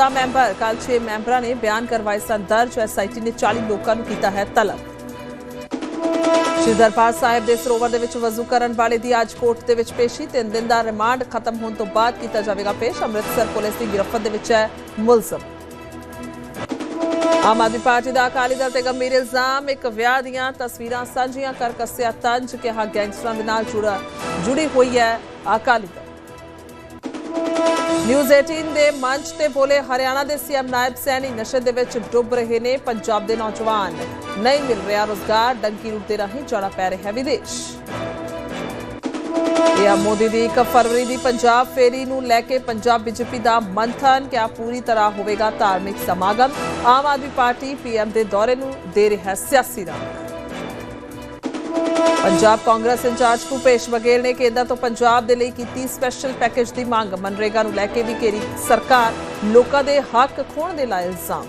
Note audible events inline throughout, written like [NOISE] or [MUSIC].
ਦਾ member ਕੱਲ 6 ਮੈਂਬਰਾਂ ਨੇ ਬਿਆਨ ਕਰਵਾਏ ਸਨ। ਦਰਜ ਐਸਆਈਟੀ ਨੇ 40 ਲੋਕਾਂ ਨੂੰ ਕੀਤਾ ਹੈ ਤਲਬ। ਸ਼੍ਰੀ ਦਰਬਾਰ ਸਾਹਿਬ ਦੇ ਸਰੋਵਰ ਦੇ ਵਿੱਚ ਵਜ਼ੂ ਕਰਨ ਵਾਲੇ ਦੀ ਅੱਜ ਕੋਰਟ ਦੇ ਵਿੱਚ ਪੇਸ਼ੀ। ਤਿੰਨ ਦਿਨ ਦਾ ਰਿਮਾਂਡ ਖਤਮ ਹੋਣ ਤੋਂ ਬਾਅਦ ਕੀਤਾ ਜਾਵੇਗਾ ਪੇਸ਼। ਅੰਮ੍ਰਿਤਸਰ ਪੁਲਿਸ ਦੀ ਗ੍ਰਿਫਤ ਦੇ ਵਿੱਚ ਹੈ ਮੁਲਜ਼ਮ। ਆਮ ਆਦਮੀ ਪਾਰਟੀ ਦਾ ਅਕਾਲੀ ਦਲ ਤੇ ਗੰਭੀਰ ਇਲਜ਼ਾਮ। ਇੱਕ ਵਿਆਹ ਦੀਆਂ ਤਸਵੀਰਾਂ ਸਾਂਝੀਆਂ ਕਰ ਕੱਸਿਆ ਤੰਜ, ਕਿਹਾ ਗੈਂਗਸਟਰਾਂ ਦੇ ਨਾਲ ਜੁੜਾ ਜੁੜੀ ਹੋਈ ਹੈ ਅਕਾਲੀ ਦਲ। ਨਿਊਜ਼ 18 ਦੇ ਮੰਚ ਤੇ ਬੋਲੇ ਹਰਿਆਣਾ ਦੇ ਸੀਐਮ ਨਾਇਬ ਸੈਣੀ ਨਸ਼ੇ ਦੇ ਵਿੱਚ ਡੁੱਬ ਰਹੇ ਨੇ ਪੰਜਾਬ ਦੇ ਨੌਜਵਾਨ। ਨਹੀਂ ਮਿਲ ਰਿਹਾ ਰੋਜ਼ਗਾਰ, ਡੰਕੀ ਰੂਟ ਦੇ ਰਾਹੀਂ ਜਾਣਾ ਪੈ ਰਿਹਾ ਵਿਦੇਸ਼। ਇਹ ਆ ਮੋਦੀ ਦੀ 1 ਫਰਵਰੀ ਦੀ ਪੰਜਾਬ ਫੇਰੀ ਨੂੰ ਲੈ ਕੇ ਪੰਜਾਬ ਬੀਜੇਪੀ ਦਾ ਮੰਥਨ, ਕਿਆ ਪੂਰੀ ਤਰ੍ਹਾਂ ਹੋਵੇਗਾ ਧਾਰਮਿਕ ਸਮਾਗਮ? ਆਮ ਆਦਮੀ ਪਾਰਟੀ ਪੀਐਮ ਦੇ ਦੌਰੇ ਨੂੰ ਦੇ ਰਿਹਾ ਸਿਆਸੀ ਰੰਗ। ਪੰਜਾਬ ਕਾਂਗਰਸ ਇੰਚਾਰਜ ਭੁਪੇਸ਼ ਬਘੇਲ ਨੇ ਕੇਂਦਰ ਤੋਂ ਪੰਜਾਬ ਦੇ ਲਈ ਕੀਤੀ ਸਪੈਸ਼ਲ ਪੈਕੇਜ ਦੀ ਮੰਗ। ਮਨਰੇਗਾ ਨੂੰ ਲੈ ਕੇ ਵੀ ਘੇਰੀ ਸਰਕਾਰ, ਲੋਕਾਂ ਦੇ ਹੱਕ ਖੋਣ ਦੇ ਲਾਇ ਇਲਜ਼ਾਮ।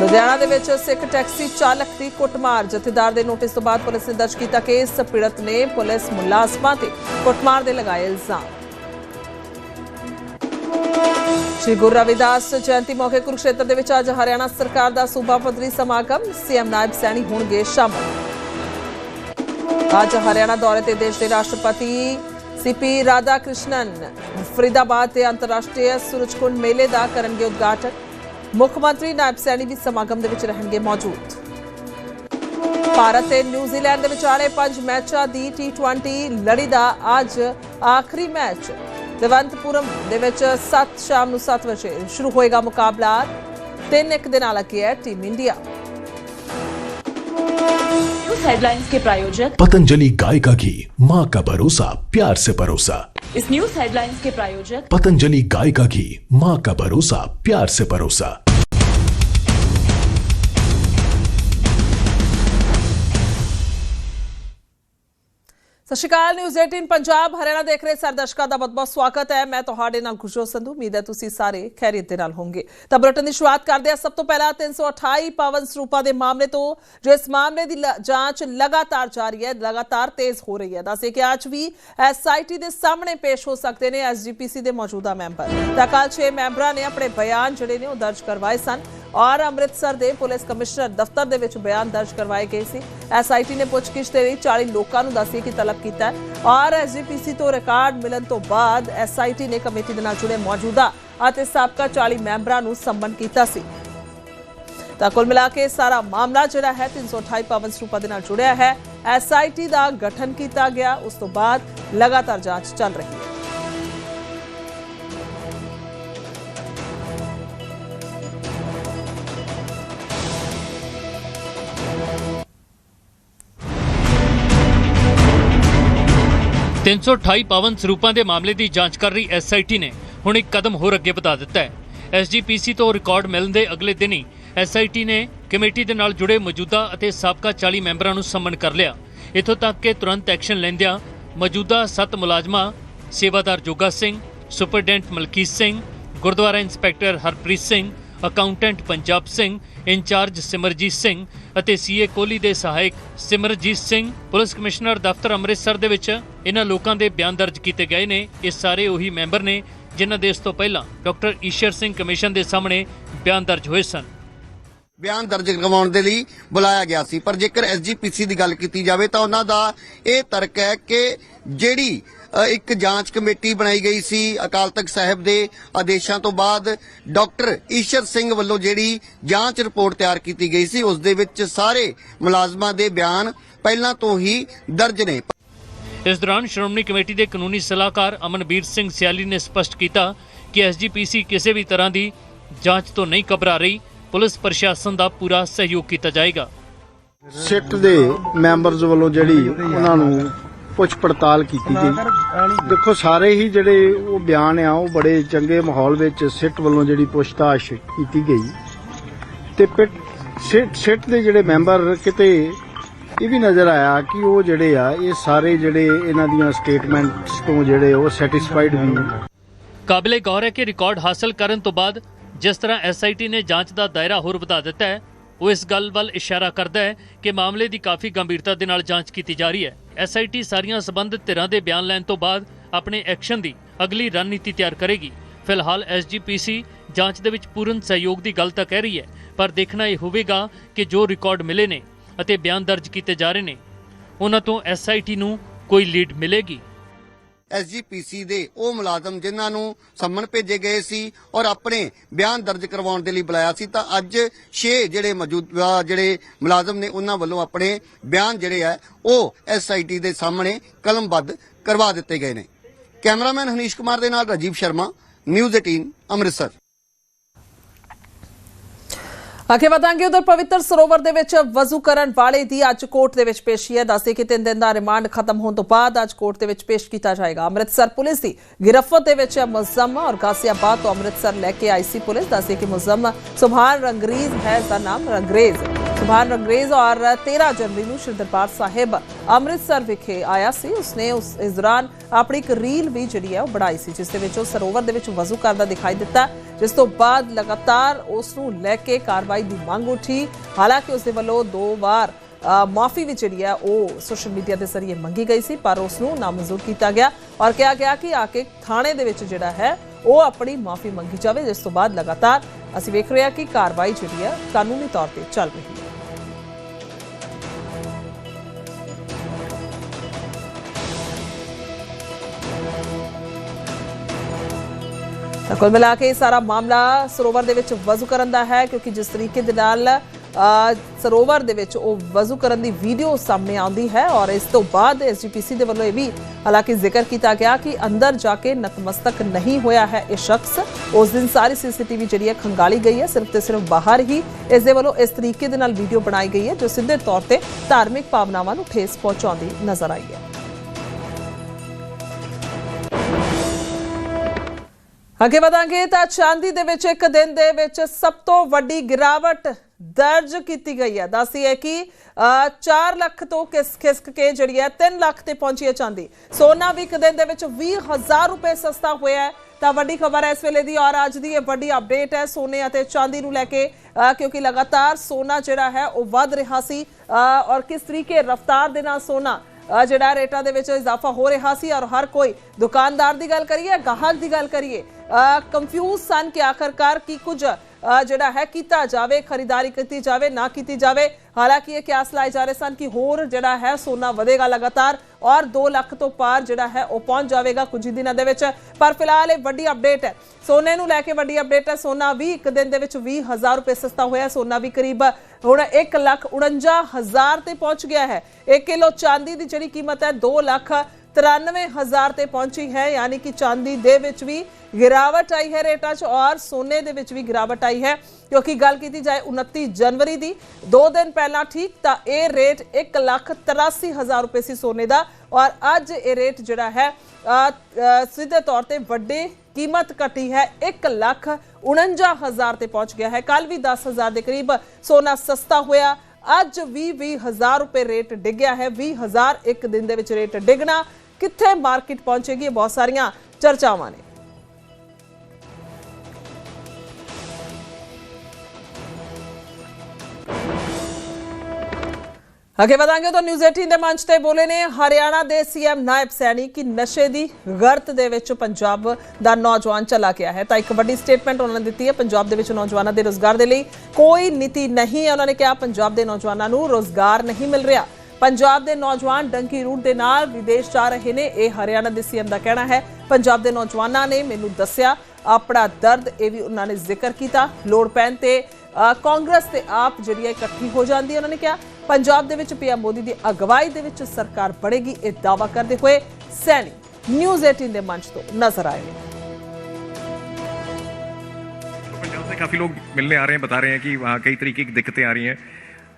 ਲੁਧਿਆਣਾ ਦੇ ਵਿੱਚ ਸਿੱਖ ਟੈਕਸੀ ਚਾਲਕ ਦੀ ਕੁੱਟਮਾਰ। ਜਥੇਦਾਰ ਦੇ ਨੋਟਿਸ ਤੋਂ ਬਾਅਦ ਪੁਲਿਸ ਨੇ ਦਰਜ ਕੀਤਾ ਕੇਸ। ਪੀੜਤ ਨੇ ਪੁਲਿਸ ਮੁਲਾਜ਼ਮਾਂ ਤੇ ਕੁੱਟਮਾਰ ਦੇ ਲਗਾਏ ਇਲਜ਼ਾਮ। ਸ਼੍ਰੀ ਗੁਰੂ ਰਵਿਦਾਸ ਜਯੰਤੀ ਮੌਕੇ ਕੁਰੂਕਸ਼ੇਤਰ ਦੇ ਵਿੱਚ ਅੱਜ ਹਰਿਆਣਾ ਸਰਕਾਰ ਦਾ ਸੂਬਾ ਪੱਧਰੀ ਸਮਾਗਮ। ਸੀਐਮ ਨਾਇਬ ਸੈਣੀ ਹੋਣਗੇ ਸ਼ਾਮਲ। ਅੱਜ ਹਰਿਆਣਾ ਦੌਰੇ ਤੇ ਦੇਸ਼ ਦੇ ਰਾਸ਼ਟਰਪਤੀ ਸੀਪੀ ਰਾਧਾ ਕ੍ਰਿਸ਼ਨਨ ਫਰੀਦਾਬਾਦ ਤੇ ਅੰਤਰਰਾਸ਼ਟਰੀ ਸੂਰਜਕੁੰਡ ਮੇਲੇ ਦਾ ਕਰਨਗੇ ਉਦਘਾਟਨ। ਮੁੱਖ ਮੰਤਰੀ ਨਾਇਬ ਸੈਣੀ ਵੀ ਸਮਾਗਮ ਦੇ ਵਿੱਚ ਰਹਿਣਗੇ ਮੌਜੂਦ। ਭਾਰਤ ਤੇ ਨਿਊਜ਼ੀਲੈਂਡ ਦੇ ਵਿਚਾਲੇ ਪੰਜ ਮੈਚਾਂ ਦੀ T20 ਲੜੀ ਦਾ ਅੱਜ ਆਖਰੀ ਮੈਚ ਤਿਵੰਤਪੁਰਮ ਦੇ ਵਿੱਚ 7 ਸ਼ਾਮ ਨੂੰ 7 ਵਜੇ ਸ਼ੁਰੂ ਹੋਏਗਾ ਮੁਕਾਬਲਾ ਤਿੰਨ ਇੱਕ ਦੇ ਨਾਲ ਅੱਗੇ ਹੈ ਟੀਮ ਇੰਡੀਆ न्यूज हेडलाइंस के प्रायोजक पतंजलि गाय का घी माँ का भरोसा प्यार से परोसा इस न्यूज हेडलाइंस के प्रायोजक पतंजलि गाय का घी माँ का भरोसा प्यार से परोसा ਸਤਿ ਸ਼੍ਰੀ ਅਕਾਲ ਨਿਊਜ਼ 18 ਪੰਜਾਬ, ਹਰਿਆਣਾ ਦੇਖ ਰਹੇ ਸਾਰੇ ਦਰਸ਼ਕਾਂ ਦਾ ਬਹੁਤ-ਬਹੁਤ ਸਵਾਗਤ ਹੈ। ਮੈਂ ਤੁਹਾਡੇ ਨਾਲ ਖੁਸ਼ੋ ਸੰਧੂ, ਉਮੀਦ ਹੈ ਤੁਸੀਂ ਸਾਰੇ ਖੈਰੀਅਤ ਦੇ ਨਾਲ ਹੋਵੋਗੇ। ਤਾਂ ਬੁਲੇਟਿਨ ਦੀ ਸ਼ੁਰੂਆਤ ਕਰਦੇ ਹਾਂ। ਸਭ ਤੋਂ ਪਹਿਲਾਂ 328 ਪਾਵਨ ਸਰੂਪਾਂ ਦੇ ਮਾਮਲੇ ਤੋਂ, ਜੋ ਇਸ ਮਾਮਲੇ ਦੀ ਜਾਂਚ ਲਗਾਤਾਰ ਜਾਰੀ ਹੈ, ਲਗਾਤਾਰ ਤੇਜ਼ ਹੋ ਰਹੀ ਹੈ। ਦੱਸੇ ਕਿ ਅੱਜ ਵੀ ਐਸਆਈਟੀ ਦੇ ਸਾਹਮਣੇ ਪੇਸ਼ ਹੋ ਸਕਦੇ ਨੇ ਐਸਜੀਪੀਸੀ ਦੇ ਮੌਜੂਦਾ ਮੈਂਬਰ। ਤਾਂ ਕੱਲ 6 ਮੈਂਬਰਾਂ ਨੇ ਆਪਣੇ ਬਿਆਨ ਜਿਹੜੇ ਨੇ ਉਹ ਦਰਜ ਕਰਵਾਏ ਸਨ। ਔਰ ਅੰਮ੍ਰਿਤਸਰ ਦੇ ਪੁਲਿਸ ਕਮਿਸ਼ਨਰ ਦਫ਼ਤਰ ਦੇ ਵਿੱਚ ਬਿਆਨ ਦਰਜ ਕਰਵਾਏ ਗਏ ਸੀ। ਐਸਆਈਟੀ ਨੇ ਪੁੱਛਗਿੱਛ ਦੇ ਲਈ 40 ਲੋਕਾਂ ਨੂੰ ਦੱਸਿਆ ਕਿ ਤਲਬ ਕੀਤਾ ਹੈ ਔਰ ਐਸਜੀਪੀਸੀ ਤੋਂ ਰਿਕਾਰਡ ਮਿਲਣ ਤੋਂ ਬਾਅਦ ਐਸਆਈਟੀ ਨੇ ਕਮੇਟੀ ਦੇ ਨਾਲ ਜੁੜੇ ਮੌਜੂਦਾ ਅਤੇ ਸਾਬਕਾ 40 ਮੈਂਬਰਾਂ ਨੂੰ ਸੰਮਨ ਕੀਤਾ ਸੀ। ਤਾਂ ਕੁੱਲ ਮਿਲਾ ਕੇ ਸਾਰਾ ਮਾਮਲਾ ਜਿਹੜਾ ਹੈ 328 ਪਵਨ ਸਰੂਪਾ ਦੇ ਨਾਲ ਜੁੜਿਆ ਹੈ। ਐਸਆਈਟੀ ਦਾ ਗਠਨ ਕੀਤਾ ਗਿਆ, ਉਸ ਤੋਂ ਬਾਅਦ ਲਗਾਤਾਰ ਜਾਂਚ ਚੱਲ ਰਹੀ ਹੈ। ਤਿੰਨ ਸੌ ਅਠਾਈ ਪਾਵਨ ਸਰੂਪਾਂ ਦੇ ਮਾਮਲੇ ਦੀ ਜਾਂਚ ਕਰ ਰਹੀ ਐਸਆਈਟੀ ਨੇ ਹੁਣ ਇੱਕ ਕਦਮ ਹੋਰ ਅੱਗੇ ਵਧਾ ਦਿੱਤਾ ਹੈ। ਐਸਜੀਪੀਸੀ ਤੋਂ ਰਿਕਾਰਡ ਮਿਲਣ ਦੇ ਅਗਲੇ ਦਿਨ ਹੀ ਐਸਆਈਟੀ ਨੇ ਕਮੇਟੀ ਦੇ ਨਾਲ ਜੁੜੇ ਮੌਜੂਦਾ ਅਤੇ ਸਾਬਕਾ 40 ਮੈਂਬਰਾਂ ਨੂੰ ਸੰਮਨ ਕਰ ਲਿਆ। ਇਥੋਂ ਤੱਕ ਕਿ ਤੁਰੰਤ ਐਕਸ਼ਨ ਲੈਂਦਿਆਂ ਮੌਜੂਦਾ 7 ਮੁਲਾਜ਼ਮਾਂ ਸੇਵਾਦਾਰ Joga Singh, superintendent Malkit Singh, gurdwara inspector Harpreet Singh accountant Punjab Singh, incharge Simarjit Singh ਅਤੇ ਸੀਏ ਕੋਹਲੀ ਦੇ ਸਹਾਇਕ ਸਿਮਰਜੀਤ ਸਿੰਘ, ਪੁਲਿਸ ਕਮਿਸ਼ਨਰ ਦਫ਼ਤਰ ਅੰਮ੍ਰਿਤਸਰ ਦੇ ਵਿੱਚ ਇਹਨਾਂ ਲੋਕਾਂ ਦੇ ਬਿਆਨ ਦਰਜ ਕੀਤੇ ਗਏ ਨੇ। ਇਹ ਸਾਰੇ ਉਹੀ ਮੈਂਬਰ ਨੇ ਜਿਨ੍ਹਾਂ ਦੇ ਇਸ ਤੋਂ ਪਹਿਲਾਂ ਡਾਕਟਰ ਈਸ਼ਰ ਸਿੰਘ ਕਮਿਸ਼ਨ ਦੇ ਸਾਹਮਣੇ ਬਿਆਨ ਦਰਜ ਹੋਏ ਸਨ। ਬਿਆਨ ਦਰਜ ਕਰਵਾਉਣ ਦੇ ਲਈ ਬੁਲਾਇਆ ਗਿਆ ਸੀ। ਪਰ ਜੇਕਰ ਐਸਜੀਪੀਸੀ ਦੀ ਗੱਲ ਕੀਤੀ ਜਾਵੇ ਤਾਂ ਉਹਨਾਂ ਦਾ ਇਹ ਤਰਕ ਹੈ ਕਿ ਜਿਹੜੀ ਇੱਕ ਜਾਂਚ ਕਮੇਟੀ ਬਣਾਈ ਗਈ ਸੀ ਅਕਾਲ ਤਖਤ ਸਾਹਿਬ ਦੇ ਆਦੇਸ਼ਾਂ ਤੋਂ ਬਾਅਦ। ਡਾਕਟਰ ਈਸ਼ਰ ਸਿੰਘ ਵੱਲੋਂ ਜਿਹੜੀ ਜਾਂਚ ਰਿਪੋਰਟ ਤਿਆਰ ਕੀਤੀ ਗਈ ਸੀ ਉਸ ਦੇ ਵਿੱਚ ਸਾਰੇ ਮੁਲਾਜ਼ਮਾਂ ਦੇ ਬਿਆਨ ਪਹਿਲਾਂ ਤੋਂ ਹੀ ਦਰਜ ਨੇ। ਇਸ ਦੌਰਾਨ ਸ਼੍ਰੋਮਣੀ ਕਮੇਟੀ ਦੇ ਕਾਨੂੰਨੀ ਸਲਾਹਕਾਰ ਅਮਨਬੀਰ ਸਿੰਘ ਸਿਆਲੀ ਨੇ ਸਪਸ਼ਟ ਕੀਤਾ ਕਿ ਐਸਜੀਪੀਸੀ ਕਿਸੇ ਵੀ ਤਰ੍ਹਾਂ ਦੀ ਜਾਂਚ ਤੋਂ ਨਹੀਂ ਘਬਰਾ ਰਹੀ। ਪੁਲਿਸ ਪ੍ਰਸ਼ਾਸਨ ਦਾ ਪੂਰਾ ਸਹਿਯੋਗ ਕੀਤਾ ਜਾਏਗਾ। ਸਿੱਟ ਦੇ ਮੈਂਬਰਸ ਵੱਲੋਂ ਜਿਹੜੀ ਉਹਨਾਂ ਨੂੰ ਪੁੱਛ ਪੜਤਾਲ ਕੀਤੀ ਗਈ। ਦੇਖੋ ਸਾਰੇ ਹੀ ਜਿਹੜੇ ਉਹ ਬਿਆਨ ਆ ਉਹ ਬੜੇ ਚੰਗੇ ਮਾਹੌਲ ਵਿੱਚ ਸਿੱਟ ਵੱਲੋਂ ਜਿਹੜੀ ਪੁੱਛਤਾਛ ਕੀਤੀ ਗਈ। ਤੇ ਪਿੱਟ- ਸਿੱਟ ਸਿੱਟ ਦੇ ਜਿਹੜੇ ਮੈਂਬਰ ਕਿਤੇ ਇਹ ਵੀ ਨਜ਼ਰ ਆਇਆ ਕਿ ਉਹ ਜਿਹੜੇ ਆ ਇਹ ਸਾਰੇ ਜਿਹੜੇ ਇਹਨਾਂ ਦੀਆਂ ਸਟੇਟਮੈਂਟਸ ਤੋਂ ਜਿਹੜੇ ਉਹ ਸੈਟੀਸਫਾਈਡ ਵੀ ਕਾਬਿਲੇ ਗੌਰ ਹੈ ਕਿ ਰਿਕਾਰਡ ਹਾਸਲ ਕਰਨ ਤੋਂ ਬਾਅਦ ਜਿਸ ਤਰ੍ਹਾਂ ਐਸਆਈਟੀ ਨੇ ਜਾਂਚ ਦਾ ਦਾਇਰਾ ਹੋਰ ਵਧਾ ਦਿੱਤਾ ਹੈ ਉਹ ਇਸ ਗੱਲ ਵੱਲ ਇਸ਼ਾਰਾ ਕਰਦਾ ਹੈ ਕਿ ਮਾਮਲੇ ਦੀ ਕਾਫੀ ਗੰਭੀਰਤਾ ਦੇ ਨਾਲ ਜਾਂਚ ਕੀਤੀ ਜਾ ਰਹੀ ਹੈ। ਐਸਆਈਟੀ ਸਾਰੀਆਂ ਸਬੰਧਿਤ ਧਿਰਾਂ ਦੇ ਬਿਆਨ ਲੈਣ ਤੋਂ ਬਾਅਦ ਆਪਣੇ ਐਕਸ਼ਨ ਦੀ ਅਗਲੀ ਰਣਨੀਤੀ ਤਿਆਰ ਕਰੇਗੀ। ਫਿਲਹਾਲ ਐਸਜੀਪੀਸੀ ਜਾਂਚ ਦੇ ਵਿੱਚ ਪੂਰਨ ਸਹਿਯੋਗ ਦੀ ਗੱਲ ਤਾਂ ਕਹਿ ਰਹੀ ਹੈ, ਪਰ ਦੇਖਣਾ ਇਹ ਹੋਵੇਗਾ ਕਿ ਜੋ ਰਿਕਾਰਡ ਮਿਲੇ ਨੇ ਅਤੇ ਬਿਆਨ ਦਰਜ ਕੀਤੇ ਜਾ ਰਹੇ ਨੇ, ਉਹਨਾਂ ਤੋਂ ਐਸਆਈਟੀ ਨੂੰ ਕੋਈ ਲੀਡ ਮਿਲੇਗੀ। ਐਸਜੀਪੀਸੀ ਦੇ ਉਹ ਮੁਲਾਜ਼ਮ ਜਿਨ੍ਹਾਂ ਨੂੰ ਸੰਮਨ ਭੇਜੇ ਗਏ ਸੀ ਔਰ ਆਪਣੇ ਬਿਆਨ ਦਰਜ ਕਰਵਾਉਣ ਦੇ ਲਈ ਬੁਲਾਇਆ ਸੀ, ਤਾਂ ਅੱਜ 6 ਜਿਹੜੇ ਮੌਜੂਦਾ ਜਿਹੜੇ ਮੁਲਾਜ਼ਮ ਨੇ ਉਹਨਾਂ ਵੱਲੋਂ ਆਪਣੇ ਬਿਆਨ ਜਿਹੜੇ ਆ, ਉਹ ਐਸਆਈਟੀ ਦੇ ਸਾਹਮਣੇ ਕਲਮਬੱਧ ਕਰਵਾ ਦਿੱਤੇ ਗਏ ਨੇ। ਕੈਮਰਾਮੈਨ ਹਨੀਸ਼ ਕੁਮਾਰ ਦੇ ਨਾਲ ਰਾਜੀਵ ਸ਼ਰਮਾ, ਨਿਊਜ਼ 18 ਅੰਮ੍ਰਿਤਸਰ। ਅੱਗੇ ਵਧਾਂਗੇ ਉਧਰ ਪਵਿੱਤਰ ਸਰੋਵਰ ਦੇ ਵਿੱਚ ਵਜ਼ੂ ਕਰਨ ਵਾਲੇ ਦੀ ਅੱਜ ਕੋਰਟ ਦੇ ਵਿੱਚ ਪੇਸ਼ੀ ਹੈ। ਦੱਸਦੇ ਕਿ ਤਿੰਨ ਦਿਨ ਦਾ ਰਿਮਾਂਡ ਖਤਮ ਹੋਣ ਤੋਂ ਬਾਅਦ ਅੱਜ ਕੋਰਟ ਦੇ ਵਿੱਚ ਪੇਸ਼ ਕੀਤਾ ਜਾਏਗਾ। ਅੰਮ੍ਰਿਤਸਰ ਪੁਲਿਸ ਦੀ ਗ੍ਰਿਫ਼ਤ ਦੇ ਵਿੱਚ ਹੈ ਮੁਲਜ਼ਮ ਔਰ ਗਾਜ਼ੀਆਬਾਦ ਤੋਂ ਅੰਮ੍ਰਿਤਸਰ ਲੈ ਕੇ ਆਈ ਸੀ ਪੁਲਿਸ। ਦੱਸਦੇ ਕਿ ਮੁਲਜ਼ਮ ਸੁਭਾਨ ਰੰਗਰੇਜ਼ ਹੈ ਦਾ ਨਾਮ ਰੰਗਰੇਜ਼। ਸੁਭਾਨ ਰੰਗਰੇਜ਼ ਔਰ 13 ਜਨਵਰੀ ਨੂੰ ਸ਼੍ਰੀ ਦਰਬਾਰ ਸਾਹਿਬ ਅੰਮ੍ਰਿਤਸਰ ਵਿਖੇ ਆਇਆ ਸੀ। ਉਸਨੇ ਉਸ, ਇਸ ਦੌਰਾਨ ਆਪਣੀ ਇੱਕ ਰੀਲ ਵੀ ਜਿਹੜੀ ਹੈ ਉਹ ਬਣਾਈ ਸੀ, ਜਿਸ ਦੇ ਵਿੱਚ ਉਹ ਸਰੋਵਰ ਦੇ ਵਿੱਚ ਵਜ਼ੂ ਕਰਦਾ ਦਿਖਾਈ ਦਿੱਤਾ। ਜਿਸ ਤੋਂ ਬਾਅਦ ਲਗਾਤਾਰ ਉਸ ਨੂੰ ਲੈ ਕੇ ਕਾਰਵਾਈ ਦੀ ਮੰਗ ਉੱਠੀ। ਹਾਲਾਂਕਿ ਉਸ ਦੇ ਵੱਲੋਂ ਦੋ ਵਾਰ ਮਾਫੀ ਵੀ ਜਿਹੜੀ ਹੈ ਉਹ ਸੋਸ਼ਲ ਮੀਡੀਆ ਦੇ ਜ਼ਰੀਏ ਮੰਗੀ ਗਈ ਸੀ, ਪਰ ਉਸ ਨੂੰ ਨਾਮਨਜ਼ੂਰ ਕੀਤਾ ਗਿਆ ਔਰ ਕਿਹਾ ਗਿਆ ਕਿ ਆ ਕੇ ਥਾਣੇ ਦੇ ਵਿੱਚ ਜਿਹੜਾ ਹੈ ਉਹ ਆਪਣੀ ਮਾਫੀ ਮੰਗੀ ਜਾਵੇ, ਜਿਸ ਤੋਂ ਬਾਅਦ ਲਗਾਤਾਰ ਅਸੀਂ ਵੇਖ ਰਹੇ ਹਾਂ ਕਿ ਕਾਰਵਾਈ ਜਿਹੜੀ ਹੈ ਕਾਨੂੰਨੀ ਤੌਰ ਤੇ ਚੱਲ ਰਹੀ ਹੈ। ਤਾਂ ਕੁੱਲ ਮਿਲਾ ਕੇ ਇਹ ਸਾਰਾ ਮਾਮਲਾ ਸਰੋਵਰ ਦੇ ਵਿੱਚ ਵਜ਼ੂ ਕਰਨ ਦਾ ਹੈ, ਕਿਉਂਕਿ ਜਿਸ ਤਰੀਕੇ ਦੇ ਨਾਲ ਸਰੋਵਰ ਦੇ ਵਿੱਚ ਉਹ ਵਜ਼ੂ ਕਰਨ ਦੀ ਵੀਡੀਓ ਸਾਹਮਣੇ ਆਉਂਦੀ ਹੈ ਔਰ ਇਸ ਤੋਂ ਬਾਅਦ ਐਸਜੀਪੀਸੀ ਦੇ ਵੱਲੋਂ ਇਹ ਵੀ ਹਾਲਾਂਕਿ ਜ਼ਿਕਰ ਕੀਤਾ ਗਿਆ ਕਿ ਅੰਦਰ ਜਾ ਕੇ ਨਤਮਸਤਕ ਨਹੀਂ ਹੋਇਆ ਹੈ ਇਹ ਸ਼ਖਸ। ਉਸ ਦਿਨ ਸਾਰੀ ਸੀਸੀਟੀਵੀ ਜਿਹੜੀ ਹੈ ਖੰਗਾਲੀ ਗਈ ਹੈ, ਸਿਰਫ ਤੇ ਸਿਰਫ ਬਾਹਰ ਹੀ ਇਸ ਦੇ ਵੱਲੋਂ ਇਸ ਤਰੀਕੇ ਦੇ ਨਾਲ ਵੀਡੀਓ ਬਣਾਈ ਗਈ ਹੈ, ਜੋ ਸਿੱਧੇ ਤੌਰ ਤੇ ਧਾਰਮਿਕ ਭਾਵਨਾਵਾਂ ਨੂੰ ਠੇਸ ਪਹੁੰਚਾਉਂਦੀ ਨਜ਼ਰ ਆਈ ਹੈ। ਅੱਗੇ ਵਧਾਂਗੇ ਤਾਂ ਚਾਂਦੀ ਦੇ ਵਿੱਚ ਇੱਕ ਦਿਨ ਦੇ ਵਿੱਚ ਸਭ ਤੋਂ ਵੱਡੀ ਗਿਰਾਵਟ ਦਰਜ ਕੀਤੀ ਗਈ ਹੈ। ਦੱਸੀ ਹੈ ਕਿ ਅ, 4 ਲੱਖ ਤੋਂ ਕਿਸ ਖਿਸਕ ਕੇ ਜਿਹੜੀ ਹੈ 3 ਲੱਖ ਤੇ ਪਹੁੰਚੀ ਹੈ ਚਾਂਦੀ। ਸੋਨਾ ਵੀ ਇੱਕ ਦਿਨ ਦੇ ਵਿੱਚ 20000 ਰੁਪਏ ਸਸਤਾ ਹੋਇਆ ਹੈ। ਤਾਂ ਵੱਡੀ ਖਬਰ ਹੈ ਇਸ ਵੇਲੇ ਦੀ ਔਰ ਅੱਜ ਦੀ ਇਹ ਵੱਡੀ ਅਪਡੇਟ ਹੈ ਸੋਨੇ ਅਤੇ ਚਾਂਦੀ ਨੂੰ ਲੈ ਕੇ ਕਿਉਂਕਿ ਲਗਾਤਾਰ ਸੋਨਾ ਜਿਹੜਾ ਹੈ ਉਹ ਵੱਧ ਰਿਹਾ ਸੀ। ਔਰ ਕਿਸ ਤਰੀਕੇ ਰਫਤਾਰ ਦੇ ਨਾਲ ਸੋਨਾ ਜਿਹੜਾ ਰੇਟਾਂ ਦੇ ਵਿੱਚ ਇਜ਼ਾਫਾ ਹੋ ਰਿਹਾ ਸੀ। ਔਰ ਹਰ ਕੋਈ ਦੁਕਾਨਦਾਰ ਦੀ ਗੱਲ ਕਰੀਏ ਗਾਹਕ ਦੀ ਗੱਲ ਕਰੀਏ ਕੰਫਿਊਜ਼ ਸਨ ਕਿ ਆਖਰਕਾਰ ਕੀ ਕੁਝ ਜਿਹੜਾ ਹੈ, ਕੀਤਾ ਜਾਵੇ ਖਰੀਦਾਰੀ ਕੀਤੀ ਜਾਵੇ, ਨਾ ਕੀਤੀ ਜਾਵੇ। ਹਾਲਾਂਕਿ ਇਹ ਕਿਆਸ ਲਾਏ ਜਾ ਰਹੇ ਸਨ ਕਿ ਹੋਰ ਜਿਹੜਾ ਹੈ, ਸੋਨਾ ਵਧੇਗਾ ਲਗਾਤਾਰ ਔਰ 2 ਲੱਖ ਤੋਂ ਪਾਰ ਜਿਹੜਾ ਹੈ, ਉਹ ਪਹੁੰਚ ਜਾਵੇਗਾ ਕੁਝ ਹੀ ਦਿਨਾਂ ਦੇ ਵਿੱਚ। ਪਰ ਫਿਲਹਾਲ ਇਹ ਵੱਡੀ ਅਪਡੇਟ ਹੈ। ਸੋਨੇ ਨੂੰ ਲੈ ਕੇ ਵੱਡੀ ਅਪਡੇਟ ਹੈ। ਸੋਨਾ ਵੀ ਇੱਕ ਦਿਨ ਦੇ ਵਿੱਚ 20000 ਰੁਪਏ ਸਸਤਾ ਹੋਇਆ ਸੋਨਾ ਵੀ ਕਰੀਬ ਹੁਣ 1 ਲੱਖ 49000 ਤੇ ਪਹੁੰਚ ਗਿਆ ਹੈ। 1 ਕਿਲੋ ਚਾਂਦੀ ਦੀ ਜਿਹੜੀ ਕੀਮਤ ਹੈ 2 ਲੱਖ 93000 ਤੇ ਪਹੁੰਚੀ ਹੈ, ਯਾਨੀ ਕਿ ਚਾਂਦੀ ਦੇ ਵਿੱਚ ਵੀ ਗਿਰਾਵਟ ਆਈ ਹੈ ਰੇਟਾਂ 'ਚ ਔਰ ਸੋਨੇ ਦੇ ਵਿੱਚ ਵੀ ਗਿਰਾਵਟ ਆਈ ਹੈ। ਕਿਉਂਕਿ ਗੱਲ ਕੀਤੀ ਜਾਏ 29 ਜਨਵਰੀ ਦੀ 2 ਦਿਨ ਪਹਿਲਾਂ ਠੀਕ ਤਾਂ ਇਹ ਰੇਟ 183000 ਰੁਪਏ ਸੀ ਸੋਨੇ ਦਾ ਔਰ ਅੱਜ ਇਹ ਰੇਟ ਜਿਹੜਾ ਹੈ ਸਿੱਧੇ ਤੌਰ ਤੇ ਵੱਡੇ ਕੀਮਤ ਘਟੀ ਹੈ 1 ਲੱਖ 49000 ਤੇ ਪਹੁੰਚ ਗਿਆ ਹੈ। ਕੱਲ ਵੀ 10000 ਦੇ ਕਰੀਬ ਸੋਨਾ ਸਸਤਾ ਹੋਇਆ। ਅੱਜ ਵੀ 20000 ਰੁਪਏ ਰੇਟ ਡਿੱਗਿਆ ਹੈ। 20000 ਇੱਕ ਦਿਨ ਦੇ ਵਿੱਚ ਰੇਟ ਡਿੱਗਣਾ ਕਿੱਥੇ ਮਾਰਕੀਟ ਪਹੁੰਚੇਗੀ ਬਹੁਤ ਸਾਰੀਆਂ ਚਰਚਾਵਾਂ ਨੇ। ਅੱਗੇ ਵਧਾਂਗੇ ਤਾਂ ਨਿਊਜ਼ 18 ਦੇ ਮੰਚ ਤੇ ਬੋਲੇ ਨੇ ਹਰਿਆਣਾ ਦੇ ਸੀਐਮ ਨਾਇਬ ਸੈਣੀ ਕਿ ਨਸ਼ੇ ਦੀ ਗਰਤ ਦੇ ਵਿੱਚ ਪੰਜਾਬ ਦਾ ਨੌਜਵਾਨ ਚਲਾ ਗਿਆ ਹੈ। ਤਾਂ ਇੱਕ ਵੱਡੀ ਸਟੇਟਮੈਂਟ ਉਹਨਾਂ ਨੇ ਦਿੱਤੀ ਹੈ, ਪੰਜਾਬ ਦੇ ਵਿੱਚ ਨੌਜਵਾਨਾਂ ਦੇ ਰੋਜ਼ਗਾਰ ਦੇ ਲਈ ਕੋਈ ਨੀਤੀ ਨਹੀਂ ਹੈ। ਉਹਨਾਂ ਨੇ ਕਿਹਾ, ਪੰਜਾਬ ਦੇ ਨੌਜਵਾਨਾਂ ਨੂੰ ਰੋਜ਼ਗਾਰ ਨਹੀਂ ਮਿਲ ਰਿਹਾ। ਪੰਜਾਬ ਦੇ ਨੌਜਵਾਨ ਡੰਕੀ ਰੂਟ ਦੇ ਨਾਲ ਵਿਦੇਸ਼ ਜਾ ਰਹੇ ਨੇ ਇਹ ਹਰਿਆਣਾ ਦੇ ਸੀਐਮ ਦਾ ਕਹਿਣਾ ਹੈ ਪੰਜਾਬ ਦੇ ਨੌਜਵਾਨਾਂ ਨੇ ਮੈਨੂੰ ਦੱਸਿਆ ਆਪਣਾ ਦਰਦ ਇਹ ਵੀ ਉਹਨਾਂ ਨੇ ਜ਼ਿਕਰ ਕੀਤਾ ਲੋੜ ਪੈਣ ਤੇ ਅ, ਕਾਂਗਰਸ ਤੇ ਆਪ ਜਿਹੜੀ ਹੈ ਇਕੱਠੀ ਹੋ ਜਾਂਦੀ ਹੈ ਉਹਨਾਂ ਨੇ ਕਿਹਾ ਪੰਜਾਬ ਦੇ ਵਿੱਚ ਪੀਐਮ ਮੋਦੀ ਦੀ ਅਗਵਾਈ ਦੇ ਵਿੱਚ ਸਰਕਾਰ ਬਣੇਗੀ ਇਹ ਦਾਅਵਾ ਕਰਦੇ ਹੋਏ ਸੈਣੀ ਨਿਊਜ਼ 18 ਦੇ ਮੰਚ ਤੋਂ ਨਜ਼ਰ ਆਏ ਨੇ पंजाब से काफ़ी लोग मिलने आ रहे हैं बता रहे हैं कि वहाँ कई तरीके की दिक्कतें आ रही हैं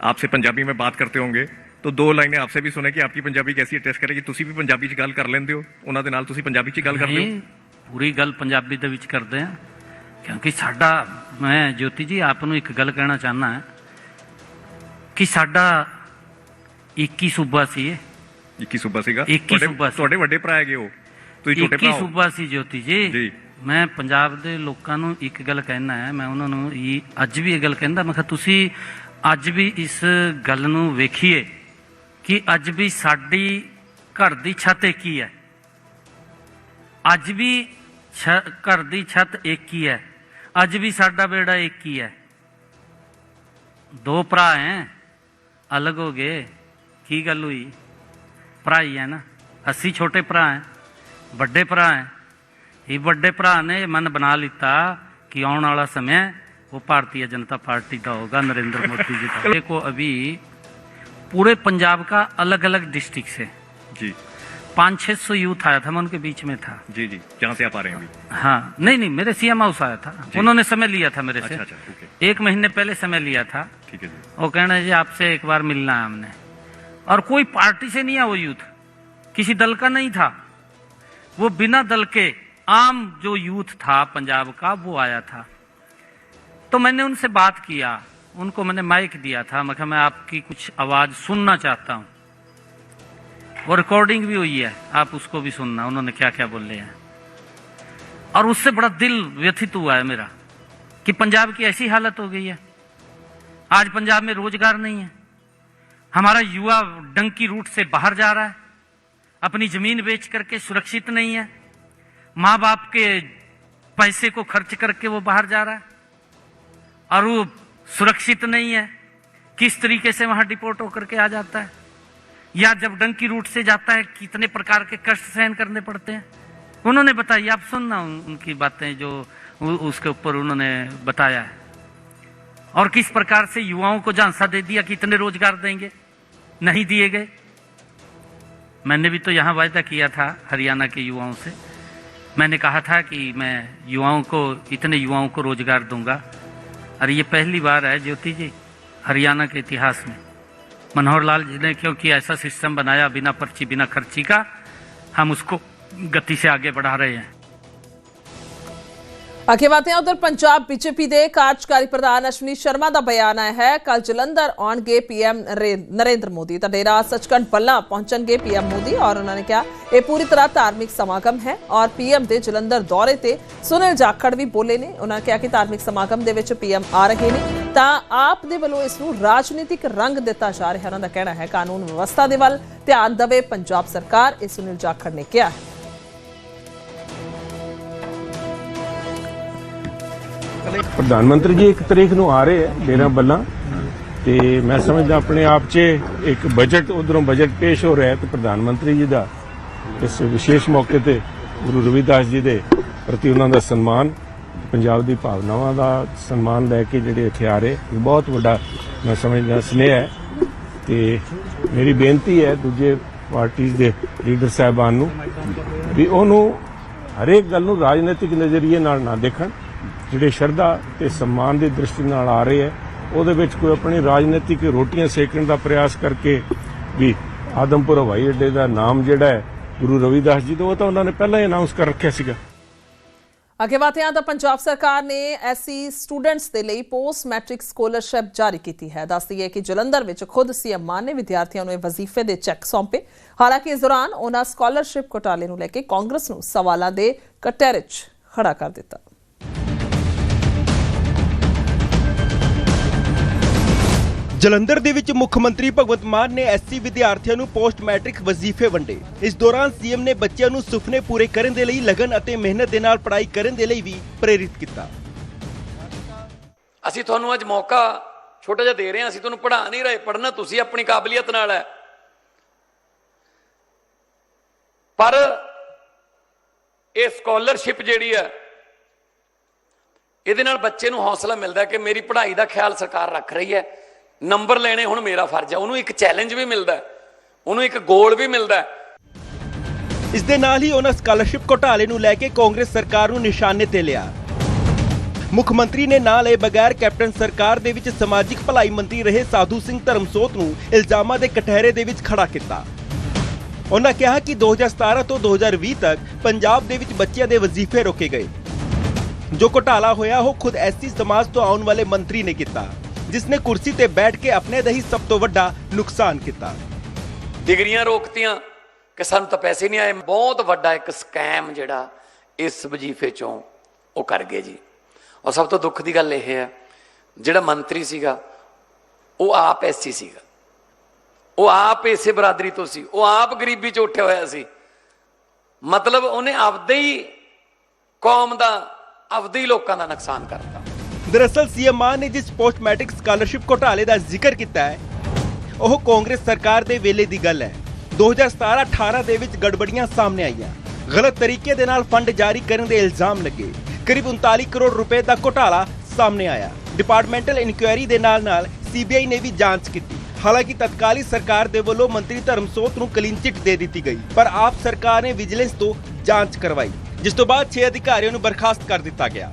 आपसे पंजाबी में बात करते होंगे तो ਦੋ ਲਾਈਨਾਂ ਆਪਸੇ ਵੀ ਸੁਣੇ ਕਿ ਆਪਕੀ ਪੰਜਾਬੀ ਕੈਸੀ ਟੈਸਟ ਕਰੇਗੀ ਤੁਸੀਂ ਵੀ ਪੰਜਾਬੀ 'ਚ ਗੱਲ ਕਰ ਲੈਂਦੇ ਹੋ? ਉਹਨਾਂ ਦੇ ਨਾਲ ਤੁਸੀਂ ਪੰਜਾਬੀ 'ਚ ਗੱਲ ਕਰਦੇ ਹੋ ਪੂਰੀ ਗੱਲ ਪੰਜਾਬੀ ਦੇ ਵਿੱਚ ਕਰਦੇ ਆ ਕਿਉਂਕਿ ਸਾਡਾ ਮੈਂ ਜੋਤੀ ਜੀ ਆਪ ਨੂੰ ਇੱਕ ਗੱਲ ਕਹਿਣਾ ਚਾਹਨਾ ਹੈ ਕਿ ਸਾਡਾ ਇੱਕ ਹੀ ਸੂਬਾ ਸੀ ਇਹ। 21 ਸੂਬਾ ਸੀਗਾ? ਤੁਹਾਡੇ- ਵੱਡੇ ਭਰਾ ਹੈਗੇ ਹੋ ਤੁਸੀਂ ਛੋਟੇ ਭਰਾ ਹੋ। ਸੂਬਾ ਸੀ ਜੋਤੀ ਜੀ। ਜੀ। ਮੈਂ ਪੰਜਾਬ ਦੇ ਲੋਕਾਂ ਨੂੰ ਇੱਕ ਗੱਲ ਕਹਿਣਾ ਹੈ। ਮੈਂ ਉਹਨਾਂ ਨੂੰ ਇਹ ਅੱਜ ਵੀ ਇਹ ਗੱਲ ਕਹਿੰਦਾ ਮੈਂ ਕਿਹਾ ਤੁਸੀਂ ਅੱਜ ਵੀ ਇਸ ਗੱਲ ਨੂੰ ਵੇਖੀਏ। ਕਿ ਅੱਜ ਵੀ ਸਾਡੀ ਘਰ ਦੀ ਛੱਤ ਇੱਕ ਹੀ ਹੈ। ਅੱਜ ਵੀ ਘਰ ਦੀ ਛੱਤ ਇੱਕ ਹੀ ਹੈ। ਅੱਜ ਵੀ ਸਾਡਾ ਬੇੜਾ ਇੱਕ ਹੀ ਹੈ। ਦੋ ਭਰਾ ਹੈ ਅਲੱਗ ਹੋ ਗਏ। ਕੀ ਗੱਲ ਹੋਈ? ਭਰਾਈ ਹੈ ਨਾ। ਅਸੀਂ ਛੋਟੇ ਭਰਾ ਹੈ ਵੱਡੇ ਭਰਾ ਹੈ। ਇਹ ਵੱਡੇ ਭਰਾ ਨੇ ਮਨ ਬਣਾ ਲਿੱਤਾ ਕਿ ਆਉਣ ਵਾਲਾ ਸਮਾਂ ਉਹ ਭਾਰਤੀ ਜਨਤਾ ਪਾਰਟੀ ਦਾ ਹੋਗਾ ਨਰਿੰਦਰ ਮੋਦੀ ਜੀ ਦਾ। [LAUGHS] ਦੇਖੋ ਅਭੀ पूरे पंजाब का अलग अलग डिस्ट्रिक्ट से जी। पाँच छह सौ यूथ आया था मैं उनके बीच में था। जी जी। जहाँ से आप आ रहे हैं अभी? हाँ। नहीं नहीं मेरे सीएम हाउस आया था। उन्होंने समय लिया था मेरे अच्छा, से। अच्छा अच्छा ओके। एक महीने पहले समय लिया था। ठीक है जी। वो कहना जी आपसे एक बार मिलना है हमने। और कोई पार्टी से नहीं है वो यूथ किसी दल का नहीं था। वो बिना दल के आम जो यूथ था पंजाब का वो आया था। तो मैंने उनसे बात किया। उनको मैंने माइक दिया था, मैं मैं आपकी कुछ आवाज़ सुनना चाहता हूँ। वो रिकॉर्डिंग भी हुई है, आप उसको भी सुनना, उन्होंने क्या क्या बोले हैं। और उससे बड़ा दिल व्यथित हुआ है मेरा, कि पंजाब की ऐसी हालत हो गई है। आज पंजाब में रोज़गार नहीं है। हमारा युवा डंकी रूट से बाहर जा रहा है। अपनी ज़मीन बेच करके सुरक्षित नहीं है। माँ बाप के पैसे को खर्च करके वो बाहर जा रहा है। और वो सुरक्षित नहीं है। किस तरीके से वहाँ डिपोर्ट होकर के आ जाता है? या जब डंकी रूट से जाता है कितने प्रकार के कष्ट सहन करने पड़ते हैं? उन्होंने बताई आप सुनना उन, उनकी बातें जो उसके ऊपर उन्होंने बताया है। और किस प्रकार से युवाओं को झांसा दे दिया कि इतने रोज़गार देंगे? नहीं दिए गए। मैंने भी तो यहाँ वायदा किया था हरियाणा के युवाओं से। मैंने कहा था कि मैं युवाओं को इतने युवाओं को रोज़गार दूँगा। और ये पहली बार है, ज्योति जी, हरियाणा के इतिहास में। मनोहर लाल जी ने क्योंकि ऐसा सिस्टम बनाया बिना पर्ची, बिना खर्ची का, हम उसको गति से आगे बढ़ा रहे हैं। ਅੱਗੇ ਵਧਦੇ ਹਾਂ ਉਧਰ ਪੰਜਾਬ ਬੀਜੇਪੀ ਦੇ ਕਾਰਜਕਾਰੀ ਪ੍ਰਧਾਨ ਅਸ਼ਵਨੀ ਸ਼ਰਮਾ ਦਾ ਬਿਆਨ ਆਇਆ ਹੈ ਕੱਲ ਜਲੰਧਰ ਆਉਣਗੇ ਪੀਐਮ ਨਰਿੰਦਰ ਮੋਦੀ ਤਾਂ ਡੇਰਾ ਸਚਖੰਡ ਬੱਲਾ ਪਹੁੰਚਣਗੇ ਪੀਐਮ ਮੋਦੀ ਔਰ ਉਹਨਾਂ ਨੇ ਕਿਹਾ ਇਹ ਪੂਰੀ ਤਰ੍ਹਾਂ ਧਾਰਮਿਕ ਸਮਾਗਮ ਹੈ ਔਰ ਪੀਐਮ ਦੇ ਜਲੰਧਰ ਦੌਰੇ ਤੇ ਸੁਨੀਲ ਜਾਖੜ ਵੀ ਬੋਲੇ ਨੇ ਉਹਨਾਂ ਨੇ ਕਿਹਾ ਕਿ ਧਾਰਮਿਕ ਸਮਾਗਮ ਦੇ ਵਿੱਚ ਪੀਐਮ ਆ ਰਹੇ ਨੇ ਤਾਂ ਆਪ ਦੇ ਵੱਲੋਂ ਇਸ ਨੂੰ ਰਾਜਨੀਤਿਕ ਰੰਗ ਦਿੱਤਾ ਜਾ ਰਿਹਾ ਉਹਨਾਂ ਦਾ ਕਹਿਣਾ ਹੈ ਕਾਨੂੰਨ ਵਿਵਸਥਾ ਦੇ ਵੱਲ ਧਿਆਨ ਦੇਵੇ ਪੰਜਾਬ ਸਰਕਾਰ ਇਹ ਸੁਨੀਲ ਜਾਖੜ ਨੇ ਕਿਹਾ ਹੈ ਪ੍ਰਧਾਨ ਮੰਤਰੀ ਜੀ, ਇੱਕ ਤਰੀਕ ਨੂੰ ਆ ਰਹੇ ਹੈ ਡੇਰਾ ਬੱਲਾ। ਤੇ ਮੈਂ ਸਮਝਦਾ ਆਪਣੇ ਆਪ 'ਚ ਇੱਕ ਬਜਟ ਉਧਰੋਂ ਬਜਟ ਪੇਸ਼ ਹੋ ਰਿਹਾ ਹੈ ਤੇ ਪ੍ਰਧਾਨ ਮੰਤਰੀ ਜੀ ਦਾ ਇਸ ਵਿਸ਼ੇਸ਼ ਮੌਕੇ ਤੇ ਗੁਰੂ ਰਵਿਦਾਸ ਜੀ ਦੇ ਪ੍ਰਤੀ ਉਹਨਾਂ ਦਾ ਸਨਮਾਨ, ਪੰਜਾਬ ਦੀ ਭਾਵਨਾਵਾਂ ਦਾ ਸਨਮਾਨ ਲੈ ਕੇ ਜਿਹੜੇ ਇੱਥੇ ਆ ਰਹੇ ਬਹੁਤ ਵੱਡਾ ਮੈਂ ਸਮਝਦਾ ਸਨੇਹ ਹੈ। ਤੇ ਮੇਰੀ ਬੇਨਤੀ ਹੈ ਦੂਜੇ ਪਾਰਟੀਆਂ ਦੇ ਲੀਡਰ ਸਾਹਿਬਾਨ ਨੂੰ ਵੀ ਉਹਨੂੰ ਹਰੇਕ ਗੱਲ ਨੂੰ ਰਾਜਨੀਤਿਕ ਨਜ਼ਰੀਏ ਨਾਲ ਨਾ ਦੇਖਣ। ਜਿਹੜੇ ਸ਼ਰਧਾ ਤੇ ਸਨਮਾਨ ਦੀ ਦ੍ਰਿਸ਼ਟੀ ਨਾਲ ਆ ਰਹੇ ਹੈ, ਉਹਦੇ ਵਿੱਚ ਕੋਈ ਆਪਣੀ ਰਾਜਨੀਤਿਕ ਰੋਟੀਆਂ ਸੇਕਣ ਦਾ ਪ੍ਰਯਾਸ ਕਰਕੇ ਵੀ ਆਦਮਪੁਰ ਹਵਾਈ ਅੱਡੇ ਦਾ ਨਾਮ ਜਿਹੜਾ ਹੈ, ਗੁਰੂ ਰਵਿਦਾਸ ਜੀ ਦਾ, ਉਹ ਤਾਂ ਉਹਨਾਂ ਨੇ ਪਹਿਲਾਂ ਹੀ ਅਨਾਉਂਸ ਕਰ ਰੱਖਿਆ ਸੀਗਾ। ਅੱਗੇ ਵਧਦੇ ਤਾਂ ਪੰਜਾਬ ਸਰਕਾਰ ਨੇ ਐਸਸੀ ਸਟੂਡੈਂਟਸ ਦੇ ਲਈ ਪੋਸਟ ਮੈਟ੍ਰਿਕ ਸਕਾਲਰਸ਼ਿਪ ਜਾਰੀ ਕੀਤੀ ਹੈ। ਦੱਸਦੀ ਹੈ ਕਿ ਜਲੰਧਰ ਵਿੱਚ ਖੁਦ ਸੀਐਮ ਮਾਨ ਨੇ ਵਿਦਿਆਰਥੀਆਂ ਨੂੰ ਇਹ ਵਜ਼ੀਫੇ ਦੇ ਚੈੱਕ ਸੌਂਪੇ। ਹਾਲਾਂਕਿ ਇਸ ਦੌਰਾਨ ਉਹਨਾਂ ਸਕਾਲਰਸ਼ਿਪ ਘੁਟਾਲੇ ਨੂੰ ਲੈ ਕੇ ਕਾਂਗਰਸ ਨੂੰ ਸਵਾਲਾਂ ਦੇ ਕਟਹਿਰੇ 'ਚ ਖੜਾ ਕਰ ਦਿੱਤਾ। ਜਲੰਧਰ ਦੇ ਵਿੱਚ ਮੁੱਖ ਮੰਤਰੀ ਭਗਵੰਤ ਮਾਨ ਨੇ ਐਸਸੀ ਵਿਦਿਆਰਥੀਆਂ ਨੂੰ ਪੋਸਟ ਮੈਟ੍ਰਿਕ ਵਜ਼ੀਫੇ ਵੰਡੇ। ਇਸ ਦੌਰਾਨ ਸੀਐਮ ਨੇ ਬੱਚਿਆਂ ਨੂੰ ਸੁਪਨੇ ਪੂਰੇ ਕਰਨ ਦੇ ਲਈ ਲਗਨ ਅਤੇ ਮਿਹਨਤ ਦੇ ਨਾਲ ਪੜ੍ਹਾਈ ਕਰਨ ਦੇ ਲਈ ਵੀ ਪ੍ਰੇਰਿਤ ਕੀਤਾ। ਅਸੀਂ ਤੁਹਾਨੂੰ ਅੱਜ ਮੌਕਾ ਛੋਟਾ ਜਿਹਾ ਦੇ ਰਹੇ ਹਾਂ। ਅਸੀਂ ਤੁਹਾਨੂੰ ਪੜ੍ਹਾ ਨਹੀਂ ਰਹੇ। ਪੜ੍ਹਨਾ ਤੁਸੀਂ ਆਪਣੀ ਕਾਬਲੀਅਤ ਨਾਲ ਹੈ। ਪਰ ਇਹ ਸਕਾਲਰਸ਼ਿਪ ਜਿਹੜੀ ਹੈ, ਇਹਦੇ ਨਾਲ ਬੱਚੇ ਨੂੰ ਹੌਸਲਾ ਮਿਲਦਾ ਕਿ ਮੇਰੀ ਪੜ੍ਹਾਈ ਦਾ ਖਿਆਲ ਸਰਕਾਰ ਰੱਖ ਰਹੀ ਹੈ। ਨੰਬਰ ਲੈਣੇ, ਹੁਣ ਮੇਰਾ ਫਰਜ਼ ਹੈ ਉਹਨੂੰ ਇੱਕ ਚੈਲੰਜ ਵੀ ਮਿਲਦਾ ਉਹਨੂੰ ਇੱਕ ਗੋਲ ਵੀ ਮਿਲਦਾ ਇਸ ਦੇ ਨਾਲ ਹੀ ਉਹਨਾਂ ਸਕਾਲਰਸ਼ਿਪ ਘੁਟਾਲੇ ਨੂੰ ਲੈ ਕੇ ਕਾਂਗਰਸ ਸਰਕਾਰ ਨੂੰ ਨਿਸ਼ਾਨੇ ਤੇ ਲਿਆ। ਮੁੱਖ ਮੰਤਰੀ ਨੇ ਨਾਂ ਲਏ ਬਗੈਰ ਕੈਪਟਨ ਸਰਕਾਰ ਦੇ ਵਿੱਚ ਸਮਾਜਿਕ ਭਲਾਈ ਮੰਤਰੀ ਰਹੇ ਸਾਧੂ ਸਿੰਘ ਧਰਮਸੋਤ ਨੂੰ ਇਲਜ਼ਾਮਾਂ ਦੇ ਕਟਹਿਰੇ ਦੇ ਵਿੱਚ ਖੜਾ ਕੀਤਾ। ਉਹਨਾਂ ਕਿਹਾ ਕਿ 2017 ਤੋਂ 2020 ਤੱਕ ਪੰਜਾਬ ਦੇ ਵਿੱਚ ਬੱਚਿਆਂ ਦੇ ਵਜ਼ੀਫੇ ਰੋਕੇ ਗਏ। ਜੋ ਘੋਟਾਲਾ ਹੋਇਆ, ਉਹ ਖੁਦ ਐਸਸੀ ਸਮਾਜ ਤੋਂ ਆਉਣ ਵਾਲੇ ਮੰਤਰੀ ਨੇ ਕੀਤਾ। ਜਿਸ ਨੇ ਕੁਰਸੀ ਤੇ ਬੈਠ ਕੇ ਆਪਣੇ ਦਾ ਹੀ ਸਭ ਤੋਂ ਵੱਡਾ ਨੁਕਸਾਨ ਕੀਤਾ। ਡਿਗਰੀਆਂ ਰੋਕਤੀਆਂ ਕਿ ਸਾਨੂੰ ਤਾਂ ਪੈਸੇ ਨਹੀਂ ਆਏ। ਬਹੁਤ ਵੱਡਾ ਇੱਕ ਸਕੈਮ ਜਿਹੜਾ ਇਸ ਵਜੀਫੇ ਚੋਂ ਉਹ ਕਰ ਗਏ ਜੀ। ਔਰ ਸਭ ਤੋਂ ਦੁੱਖ ਦੀ ਗੱਲ ਇਹ ਹੈ, ਜਿਹੜਾ ਮੰਤਰੀ ਸੀਗਾ, ਉਹ ਆਪ ਐਸਸੀ ਸੀਗਾ। ਉਹ ਆਪ ਇਸੇ ਬਰਾਦਰੀ ਤੋਂ ਸੀ। ਉਹ ਆਪ ਗਰੀਬੀ ਚ ਉੱਠਿਆ ਹੋਇਆ ਸੀ। ਮਤਲਬ ਉਹਨੇ ਆਪਦੇ ਹੀ ਕੌਮ ਦਾ, ਆਪਦੇ ਹੀ ਲੋਕਾਂ ਦਾ ਨੁਕਸਾਨ ਕਰਤਾ। ਦਰਅਸਲ ਸੀਐਮ ਮਾਨ ਨੇ ਜਿਸ ਪੋਸਟ ਮੈਟ੍ਰਿਕ ਸਕਾਲਰਸ਼ਿਪ ਘੋਟਾਲੇ ਦਾ ਜ਼ਿਕਰ ਕੀਤਾ ਹੈ, ਉਹ ਕਾਂਗਰਸ ਸਰਕਾਰ ਦੇ ਵੇਲੇ ਦੀ ਗੱਲ ਹੈ। 2017-18 ਦੇ ਵਿੱਚ ਗੜਬੜੀਆਂ ਸਾਹਮਣੇ ਆਈਆਂ। ਗਲਤ ਤਰੀਕੇ ਦੇ ਨਾਲ ਫੰਡ ਜਾਰੀ ਕਰਨ ਦੇ ਇਲਜ਼ਾਮ ਲੱਗੇ। ਕਰੀਬ 39 ਕਰੋੜ ਰੁਪਏ ਦਾ ਘੋਟਾਲਾ ਸਾਹਮਣੇ ਆਇਆ। ਡਿਪਾਰਟਮੈਂਟਲ ਇਨਕੁਆਇਰੀ ਦੇ ਨਾਲ-ਨਾਲ ਸੀਬੀਆਈ ਨੇ ਵੀ ਜਾਂਚ ਕੀਤੀ। ਹਾਲਾਂਕਿ ਤਤਕਾਲੀ ਸਰਕਾਰ ਦੇ ਵੱਲੋਂ ਮੰਤਰੀ ਧਰਮਸੋਤ ਨੂੰ ਕਲੀਨ ਚਿੱਟ ਦੇ ਦਿੱਤੀ ਗਈ, ਪਰ ਆਪ ਸਰਕਾਰ ਨੇ ਵਿਜੀਲੈਂਸ ਤੋਂ ਜਾਂਚ ਕਰਵਾਈ, ਜਿਸ ਤੋਂ ਬਾਅਦ 6 ਅਧਿਕਾਰੀਆਂ ਨੂੰ ਬਰਖਾਸਤ ਕਰ ਦਿੱਤਾ ਗਿਆ।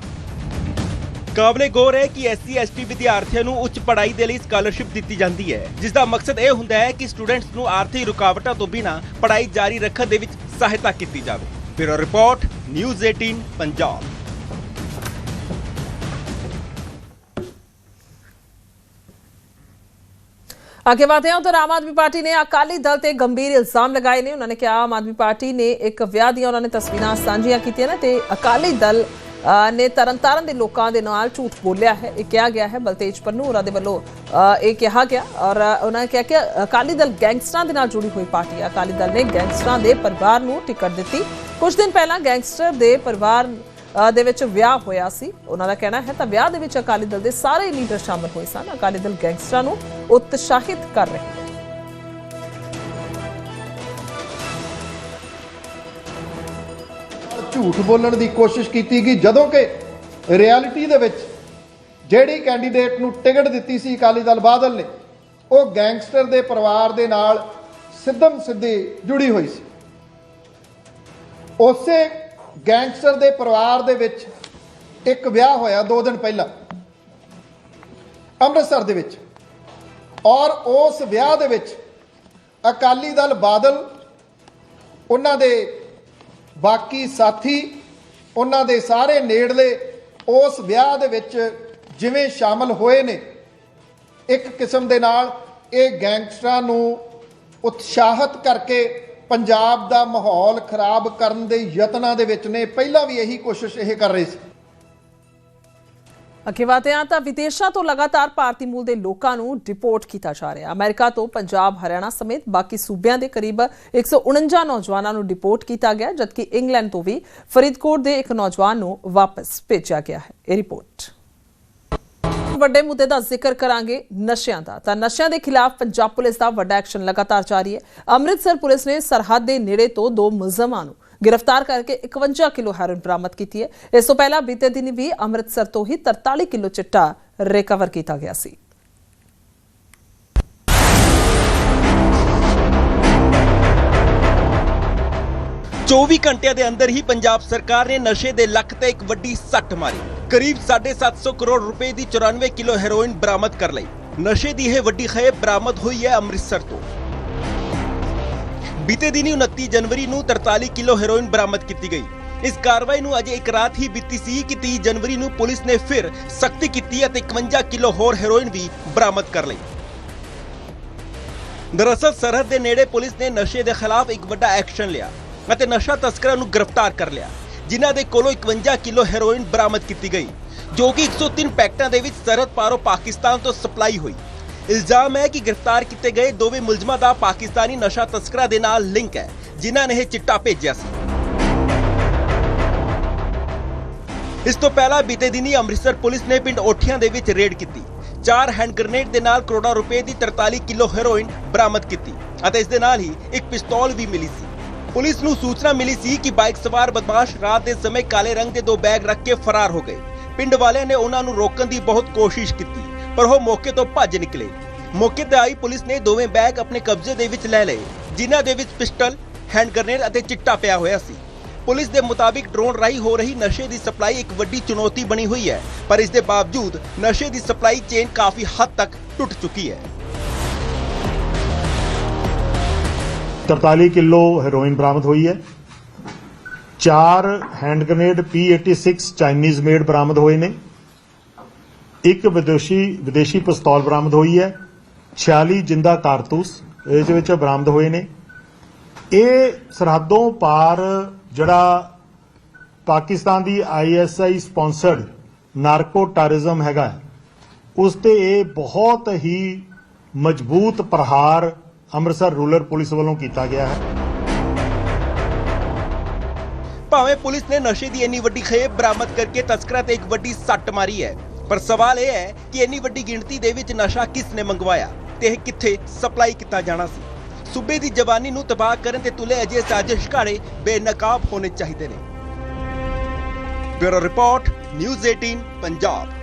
ਕਾਬਲੇ ਗੌਰ ਹੈ ਕਿ ਐਸਸੀ, ਐਸਟੀ ਵਿਦਿਆਰਥੀਆਂ ਨੂੰ ਉੱਚ ਪੜ੍ਹਾਈ ਦੇ ਲਈ ਸਕਾਲਰਸ਼ਿਪ ਦਿੱਤੀ ਜਾਂਦੀ ਹੈ ਜਿਸ ਦਾ ਮਕਸਦ ਇਹ ਹੁੰਦਾ ਹੈ ਕਿ ਸਟੂਡੈਂਟਸ ਨੂੰ ਆਰਥਿਕ ਰੁਕਾਵਟਾਂ ਤੋਂ ਬਿਨਾਂ ਪੜ੍ਹਾਈ ਜਾਰੀ ਰੱਖਣ ਦੇ ਵਿੱਚ ਸਹਾਇਤਾ ਕੀਤੀ ਜਾਵੇ। Bureau report, news 18 Punjab. ਅੱਗੇ ਵਧਦੇ ਹਾਂ, ਉਧਰ ਆਮ ਆਦਮੀ ਪਾਰਟੀ ਨੇ ਅਕਾਲੀ ਦਲ ਤੇ ਗੰਭੀਰ ਇਲਜ਼ਾਮ ਲਗਾਏ ਨੇ। ਉਹਨਾਂ ਨੇ ਕਿਹਾ, ਆਮ ਆਦਮੀ ਪਾਰਟੀ ਨੇ ਇੱਕ ਵਿਆਹ ਦੀਆਂ ਉਹਨਾਂ ਨੇ ਤਸਵੀਰਾਂ ਸਾਂਝੀਆਂ ਕੀਤੀਆਂ ਨੇ ਤੇ ਅਕਾਲੀ ਦਲ ਨੇ ਤਰਨਤਾਰਨ ਦੇ ਲੋਕਾਂ ਦੇ ਨਾਲ ਝੂਠ ਬੋਲਿਆ ਹੈ। ਇਹ ਕਿਹਾ ਗਿਆ ਹੈ, ਬਲਤੇਜ ਪੰਨੂ ਹੋਰਾਂ ਦੇ ਵੱਲੋਂ ਇਹ ਕਿਹਾ ਗਿਆ ਔਰ ਉਹਨਾਂ ਨੇ ਕਿਹਾ ਕਿ ਅਕਾਲੀ ਦਲ ਗੈਂਗਸਟਰਾਂ ਦੇ ਨਾਲ ਜੁੜੀ ਹੋਈ ਪਾਰਟੀ ਹੈ ਅਕਾਲੀ ਦਲ ਨੇ ਗੈਂਗਸਟਰਾਂ ਦੇ ਪਰਿਵਾਰ ਨੂੰ ਟਿਕਟ ਦਿੱਤੀ। ਕੁਝ ਦਿਨ ਪਹਿਲਾਂ ਗੈਂਗਸਟਰ ਦੇ ਪਰਿਵਾਰ ਦੇ ਵਿੱਚ ਵਿਆਹ ਹੋਇਆ ਸੀ। ਉਹਨਾਂ ਦਾ ਕਹਿਣਾ ਹੈ ਤਾਂ ਵਿਆਹ ਦੇ ਵਿੱਚ ਅਕਾਲੀ ਦਲ ਦੇ ਸਾਰੇ ਲੀਡਰ ਸ਼ਾਮਲ ਹੋਏ ਸਨ। ਅਕਾਲੀ ਦਲ ਗੈਂਗਸਟਰਾਂ ਨੂੰ ਉਤਸ਼ਾਹਿਤ ਕਰ ਰਹੇ ਝੂਠ ਬੋਲਣ ਦੀ ਕੋਸ਼ਿਸ਼ ਕੀਤੀ ਗਈ, ਜਦੋਂ ਕਿ ਰਿਐਲਿਟੀ ਦੇ ਵਿੱਚ ਜਿਹੜੀ ਕੈਂਡੀਡੇਟ ਨੂੰ ਟਿਕਟ ਦਿੱਤੀ ਸੀ ਅਕਾਲੀ ਦਲ ਬਾਦਲ ਨੇ, ਉਹ ਗੈਂਗਸਟਰ ਦੇ ਪਰਿਵਾਰ ਦੇ ਨਾਲ ਸਿੱਧਮ ਸਿੱਧੀ ਜੁੜੀ ਹੋਈ ਸੀ। ਉਸੇ ਗੈਂਗਸਟਰ ਦੇ ਪਰਿਵਾਰ ਦੇ ਵਿੱਚ ਇੱਕ ਵਿਆਹ ਹੋਇਆ 2 ਦਿਨ ਪਹਿਲਾਂ, ਅੰਮ੍ਰਿਤਸਰ ਦੇ ਵਿੱਚ। ਔਰ ਉਸ ਵਿਆਹ ਦੇ ਵਿੱਚ ਅਕਾਲੀ ਦਲ ਬਾਦਲ, ਉਹਨਾਂ ਦੇ ਬਾਕੀ ਸਾਥੀ, ਉਹਨਾਂ ਦੇ ਸਾਰੇ ਨੇੜਲੇ ਉਸ ਵਿਆਹ ਦੇ ਵਿੱਚ ਜਿਵੇਂ ਸ਼ਾਮਲ ਹੋਏ ਨੇ, ਇੱਕ ਕਿਸਮ ਦੇ ਨਾਲ ਇਹ ਗੈਂਗਸਟਰਾਂ ਨੂੰ ਉਤਸ਼ਾਹਿਤ ਕਰਕੇ ਪੰਜਾਬ ਦਾ ਮਾਹੌਲ ਖਰਾਬ ਕਰਨ ਦੇ ਯਤਨਾਂ ਦੇ ਵਿੱਚ ਨੇ। ਪਹਿਲਾਂ ਵੀ ਇਹੀ ਕੋਸ਼ਿਸ਼ ਇਹ ਕਰ ਰਹੇ ਸੀ। ਅੱਗੇ ਵਧਦੇ ਹਾਂ ਤਾਂ ਵਿਦੇਸ਼ਾਂ ਤੋਂ ਲਗਾਤਾਰ ਭਾਰਤੀ ਮੂਲ ਦੇ ਲੋਕਾਂ ਨੂੰ ਡਿਪੋਰਟ ਕੀਤਾ ਜਾ ਰਿਹਾ ਹੈ। ਅਮਰੀਕਾ ਤੋਂ ਪੰਜਾਬ, ਹਰਿਆਣਾ ਸਮੇਤ ਬਾਕੀ ਸੂਬਿਆਂ ਦੇ ਕਰੀਬ 149 ਨੌਜਵਾਨਾਂ ਨੂੰ ਡਿਪੋਰਟ ਕੀਤਾ ਗਿਆ ਜਦਕਿ ਇੰਗਲੈਂਡ ਤੋਂ ਵੀ ਫਰੀਦਕੋਟ ਦੇ ਇੱਕ ਨੌਜਵਾਨ ਨੂੰ ਵਾਪਸ ਭੇਜਿਆ ਗਿਆ ਹੈ। ਇਹ ਰਿਪੋਰਟ। ਵੱਡੇ ਮੁੱਦੇ ਦਾ ਜ਼ਿਕਰ ਕਰਾਂਗੇ ਨਸ਼ਿਆਂ ਦਾ। ਤਾਂ ਨਸ਼ਿਆਂ ਦੇ ਖਿਲਾਫ ਪੰਜਾਬ ਪੁਲਿਸ ਦਾ ਵੱਡਾ ਐਕਸ਼ਨ ਲਗਾਤਾਰ ਜਾਰੀ ਹੈ। ਅੰਮ੍ਰਿਤਸਰ ਪੁਲਿਸ ਨੇ ਸਰਹੱਦ ਦੇ ਨੇੜੇ ਤੋਂ ਦੋ ਮੁਲਜ਼ਮਾਂ ਨੂੰ ਗ੍ਰਿਫਤਾਰ ਕਰਕੇ 51 ਕਿਲੋ ਹੈਰੋਇਨ ਬਰਾਮਦ ਕੀਤੀ ਹੈ ਇਸ ਤੋਂ ਪਹਿਲਾਂ ਬੀਤੇ ਦਿਨ ਵੀ ਅੰਮ੍ਰਿਤਸਰ ਤੋਂ ਹੀ 43 ਕਿਲੋ ਚਿੱਟਾ ਰਿਕਵਰ ਕੀਤਾ ਗਿਆ ਸੀ 24 ਘੰਟਿਆਂ ਦੇ ਅੰਦਰ ਹੀ ਪੰਜਾਬ ਸਰਕਾਰ ਨੇ ਨਸ਼ੇ ਦੇ ਲੱਕ ਤੇ ਇੱਕ ਵੱਡੀ ਸੱਟ ਮਾਰੀ ਕਰੀਬ 750 ਕਰੋੜ ਰੁਪਏ ਦੀ 94 ਕਿਲੋ ਹੈਰੋਇਨ ਬਰਾਮਦ ਕਰ ਲਈ ਨਸ਼ੇ ਦੀ ਇਹ ਵੱਡੀ ਖੇਪ ਬਰਾਮਦ ਹੋਈ ਹੈ ਅੰਮ੍ਰਿਤਸਰ ਤੋਂ ਬੀਤੇ ਦਿਨੀ 29 ਜਨਵਰੀ ਨੂੰ 43 ਕਿਲੋ ਹੈਰੋਇਨ ਬਰਾਮਦ ਕੀਤੀ ਗਈ। ਇਸ ਕਾਰਵਾਈ ਨੂੰ ਅਜੇ ਇੱਕ ਰਾਤ ਹੀ ਬੀਤੀ ਸੀ ਕਿ 30 ਜਨਵਰੀ ਨੂੰ ਪੁਲਿਸ ਨੇ ਫਿਰ ਸਖਤੀ ਕੀਤੀ ਅਤੇ 51 ਕਿਲੋ ਹੋਰ ਹੈਰੋਇਨ ਵੀ ਬਰਾਮਦ ਕਰ ਲਈ। ਦਰਅਸਲ ਸਰਹੱਦ ਦੇ ਨੇੜੇ ਪੁਲਿਸ ਨੇ ਨਸ਼ੇ ਦੇ ਖਿਲਾਫ ਇੱਕ ਵੱਡਾ ਐਕਸ਼ਨ ਲਿਆ ਅਤੇ ਨਸ਼ਾ ਤਸਕਰਾਂ ਨੂੰ ਗ੍ਰਿਫਤਾਰ ਕਰ ਲਿਆ, ਜਿਨ੍ਹਾਂ ਦੇ ਕੋਲੋਂ 51 ਕਿਲੋ ਹੈਰੋਇਨ ਬਰਾਮਦ ਕੀਤੀ ਗਈ, ਜੋ ਕਿ 103 ਪੈਕਟਾਂ ਦੇ ਵਿੱਚ ਸਰਹੱਦ ਪਾਰੋਂ ਪਾਕਿਸਤਾਨ ਤੋਂ ਸਪਲਾਈ ਹੋਈ। ਇਲਜ਼ਾਮ ਹੈ ਕਿ ਗ੍ਰਿਫਤਾਰ ਕੀਤੇ ਗਏ ਦੋਵੇਂ ਮੁਲਜ਼ਮਾਂ ਦਾ ਪਾਕਿਸਤਾਨੀ ਨਸ਼ਾ ਤਸਕਰਾਂ ਦੇ ਨਾਲ ਲਿੰਕ ਹੈ, ਜਿਨ੍ਹਾਂ ਨੇ ਇਹ ਚਿੱਟਾ ਭੇਜਿਆ ਸੀ। ਇਸ ਤੋਂ ਪਹਿਲਾਂ ਬੀਤੇ ਦਿਨੀ ਅੰਮ੍ਰਿਤਸਰ ਪੁਲਿਸ ਨੇ ਪਿੰਡ ਓਠੀਆਂ ਦੇ ਵਿੱਚ ਰੇਡ ਕੀਤੀ। ਚਾਰ ਹੈਂਡ ਗ੍ਰਨੇਡ ਦੇ ਨਾਲ ਕਰੋੜਾਂ ਰੁਪਏ ਦੀ 43 ਕਿਲੋ ਹੈਰੋਇਨ ਬਰਾਮਦ ਕੀਤੀ ਅਤੇ ਇਸ ਦੇ ਨਾਲ ਹੀ ਇੱਕ ਪਿਸਤੌਲ ਵੀ ਮਿਲੀ ਸੀ। ਪੁਲਿਸ ਨੂੰ ਸੂਚਨਾ ਮਿਲੀ ਸੀ ਕਿ ਬਾਈਕ ਸਵਾਰ ਬਦਮਾਸ਼ ਰਾਤ ਦੇ ਸਮੇਂ ਕਾਲੇ ਰੰਗ ਦੇ ਦੋ ਬੈਗ ਰੱਖ ਕੇ ਫਰਾਰ ਹੋ ਗਏ। ਪਿੰਡ ਵਾਲਿਆਂ ਨੇ ਉਹਨਾਂ ਨੂੰ ਰੋਕਣ ਦੀ ਬਹੁਤ ਕੋਸ਼ਿਸ਼ ਕੀਤੀ ਪਰ ਉਹ ਮੌਕੇ ਤੋਂ ਭੱਜ ਨਿਕਲੇ। ਮੌਕੇ ਤੇ ਆਈ ਪੁਲਿਸ ਨੇ ਦੋਵੇਂ ਬੈਗ ਆਪਣੇ ਕਬਜ਼ੇ ਦੇ ਵਿੱਚ ਲੈ ਲਏ, ਜਿਨ੍ਹਾਂ ਦੇ ਵਿੱਚ ਪਿਸਟਲ, ਹੈਂਡ ਗ੍ਰਨੇਡ ਅਤੇ ਚਿੱਟਾ ਪਿਆ ਹੋਇਆ ਸੀ। ਪੁਲਿਸ ਦੇ ਮੁਤਾਬਿਕ ਡਰੋਨ ਰਾਹੀਂ ਹੋ ਰਹੀ ਨਸ਼ੇ ਦੀ ਸਪਲਾਈ ਇੱਕ ਵੱਡੀ ਚੁਣੌਤੀ ਬਣੀ ਹੋਈ ਹੈ, ਪਰ ਇਸ ਦੇ ਬਾਵਜੂਦ ਨਸ਼ੇ ਦੀ ਸਪਲਾਈ ਚੇਨ ਕਾਫੀ ਹੱਦ ਤੱਕ ਟੁੱਟ ਚੁੱਕੀ ਹੈ। 43 ਕਿਲੋ ਹੈਰੋਇਨ ਬਰਾਮਦ ਹੋਈ ਹੈ। ਚਾਰ hand grenade P86 Chinese made ਬਰਾਮਦ ਹੋਏ ਨੇ। ਇੱਕ ਵਿਦੇਸ਼ੀ ਵਿਦੇਸ਼ੀ ਪਿਸਤੌਲ ਬਰਾਮਦ ਹੋਈ ਹੈ। 46 ਜਿੰਦਾ ਕਾਰਤੂਸ ਇਸ ਵਿੱਚ ਬਰਾਮਦ ਹੋਏ ਨੇ। ਇਹ ਸਰਹੱਦੋਂ ਪਾਰ ਜਿਹੜਾ ਪਾਕਿਸਤਾਨ ਦੀ ਆਈਐਸਆਈ ਸਪਾਂਸਰਡ ਨਾਰਕੋ ਟੈਰਰਿਜ਼ਮ ਹੈਗਾ ਉਸ ਤੇ ਇਹ ਬਹੁਤ ਹੀ ਮਜ਼ਬੂਤ ਪ੍ਰਹਾਰ ਅੰਮ੍ਰਿਤਸਰ ਰੂਰਲ ਪੁਲਿਸ ਵੱਲੋਂ ਕੀਤਾ ਗਿਆ ਹੈ। ਭਾਵੇਂ ਪੁਲਿਸ ਨੇ ਨਸ਼ੇ ਦੀ ਇੰਨੀ ਵੱਡੀ ਖੇਪ ਬਰਾਮਦ ਕਰਕੇ ਤਸਕਰਾਂ ਤੇ ਇੱਕ ਵੱਡੀ ਸੱਟ ਮਾਰੀ ਹੈ ਪਰ ਸਵਾਲ ਇਹ ਹੈ ਕਿ ਇੰਨੀ ਵੱਡੀ ਗਿਣਤੀ ਦੇ ਵਿੱਚ ਨਸ਼ਾ ਕਿਸ ਨੇ ਮੰਗਵਾਇਆ ਤੇ ਇਹ ਕਿੱਥੇ ਸਪਲਾਈ ਕੀਤਾ ਜਾਣਾ ਸੀ? ਸੂਬੇ ਦੀ ਜਵਾਨੀ ਨੂੰ ਤਬਾਹ ਕਰਨ ਤੇ ਤੁਲੇ ਅਜੇ ਸਾਜ਼ਿਸ਼ ਘਾੜੇ ਬੇਨਕਾਬ ਹੋਣੇ ਚਾਹੀਦੇ ਨੇ। Bureau report, news 18 Punjab.